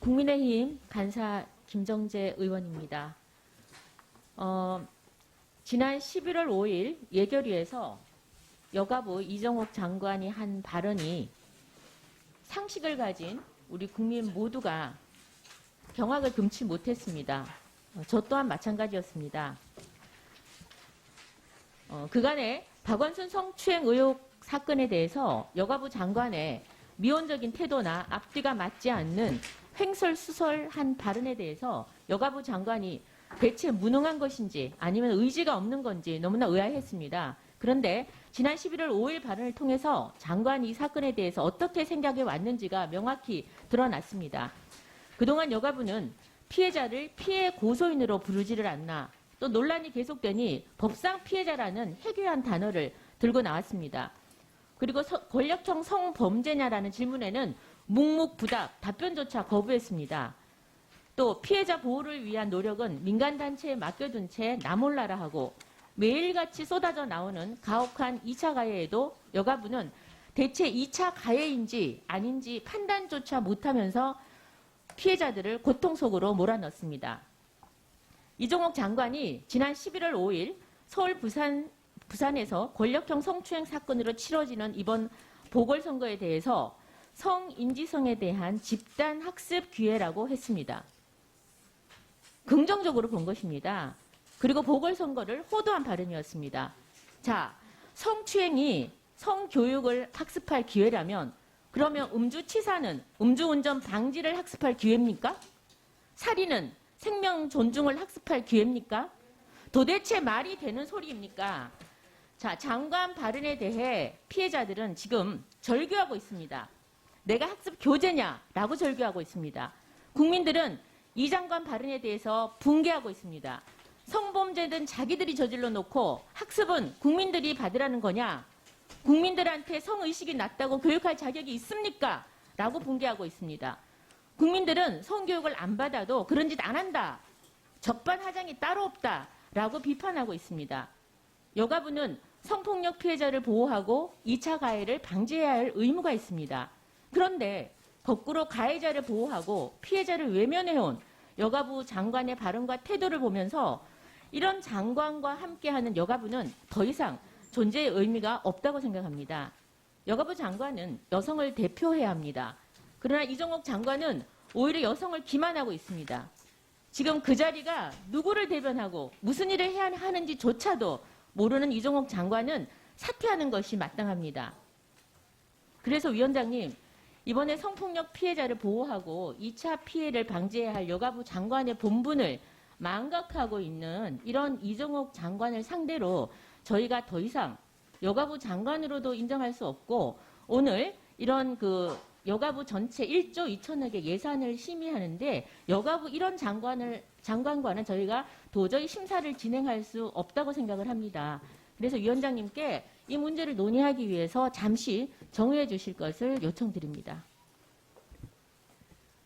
국민의힘 간사 김정재 의원입니다. 어, 지난 11월 5일 예결위에서 여가부 이정옥 장관이 한 발언이 상식을 가진 우리 국민 모두가 경악을 금치 못했습니다. 어, 저 또한 마찬가지였습니다. 어, 그간의 박원순 성추행 의혹 사건에 대해서 여가부 장관의 미온적인 태도나 앞뒤가 맞지 않는 횡설수설한 발언에 대해서 여가부 장관이 대체 무능한 것인지 아니면 의지가 없는 건지 너무나 의아했습니다. 그런데 지난 11월 5일 발언을 통해서 장관이 이 사건에 대해서 어떻게 생각해 왔는지가 명확히 드러났습니다. 그동안 여가부는 피해자를 피해 고소인으로 부르지를 않나 또 논란이 계속되니 법상 피해자라는 해괴한 단어를 들고 나왔습니다. 그리고 서- 권력형 성범죄냐라는 질문에는 묵묵부답 답변조차 거부했습니다. 또 피해자 보호를 위한 노력은 민간단체에 맡겨둔 채 나몰라라 하고 매일같이 쏟아져 나오는 가혹한 2차 가해에도 여가부는 대체 2차 가해인지 아닌지 판단조차 못하면서 피해자들을 고통 속으로 몰아넣습니다. 이종옥 장관이 지난 11월 5일 서울 부산 부산에서 권력형 성추행 사건으로 치러지는 이번 보궐선거에 대해서 성인지성에 대한 집단 학습 기회라고 했습니다. 긍정적으로 본 것입니다. 그리고 보궐선거를 호도한 발언이었습니다. 자, 성추행이 성교육을 학습할 기회라면 그러면 음주치사는 음주운전 방지를 학습할 기회입니까? 살인은 생명 존중을 학습할 기회입니까? 도대체 말이 되는 소리입니까? 자, 장관 발언에 대해 피해자들은 지금 절규하고 있습니다. 내가 학습 교재냐라고 절규하고 있습니다. 국민들은 이 장관 발언에 대해서 붕괴하고 있습니다. 성범죄든 자기들이 저질러 놓고 학습은 국민들이 받으라는 거냐? 국민들한테 성의식이 낮다고 교육할 자격이 있습니까? 라고 붕괴하고 있습니다. 국민들은 성교육을 안 받아도 그런 짓 안 한다. 적반하장이 따로 없다. 라고 비판하고 있습니다. 여가부는 성폭력 피해자를 보호하고 2차 가해를 방지해야 할 의무가 있습니다. 그런데 거꾸로 가해자를 보호하고 피해자를 외면해온 여가부 장관의 발언과 태도를 보면서 이런 장관과 함께하는 여가부는 더 이상 존재의 의미가 없다고 생각합니다. 여가부 장관은 여성을 대표해야 합니다. 그러나 이종옥 장관은 오히려 여성을 기만하고 있습니다. 지금 그 자리가 누구를 대변하고 무슨 일을 해야 하는지조차도 모르는 이종옥 장관은 사퇴하는 것이 마땅합니다. 그래서 위원장님, 이번에 성폭력 피해자를 보호하고 2차 피해를 방지해야 할 여가부 장관의 본분을 망각하고 있는 이런 이종옥 장관을 상대로 저희가 더 이상 여가부 장관으로도 인정할 수 없고 오늘 이런 그 여가부 전체 1조 2천억의 예산을 심의하는데 여가부 이런 장관을 장관과는 저희가 도저히 심사를 진행할 수 없다고 생각을 합니다. 그래서 위원장님께 이 문제를 논의하기 위해서 잠시 정의해 주실 것을 요청드립니다.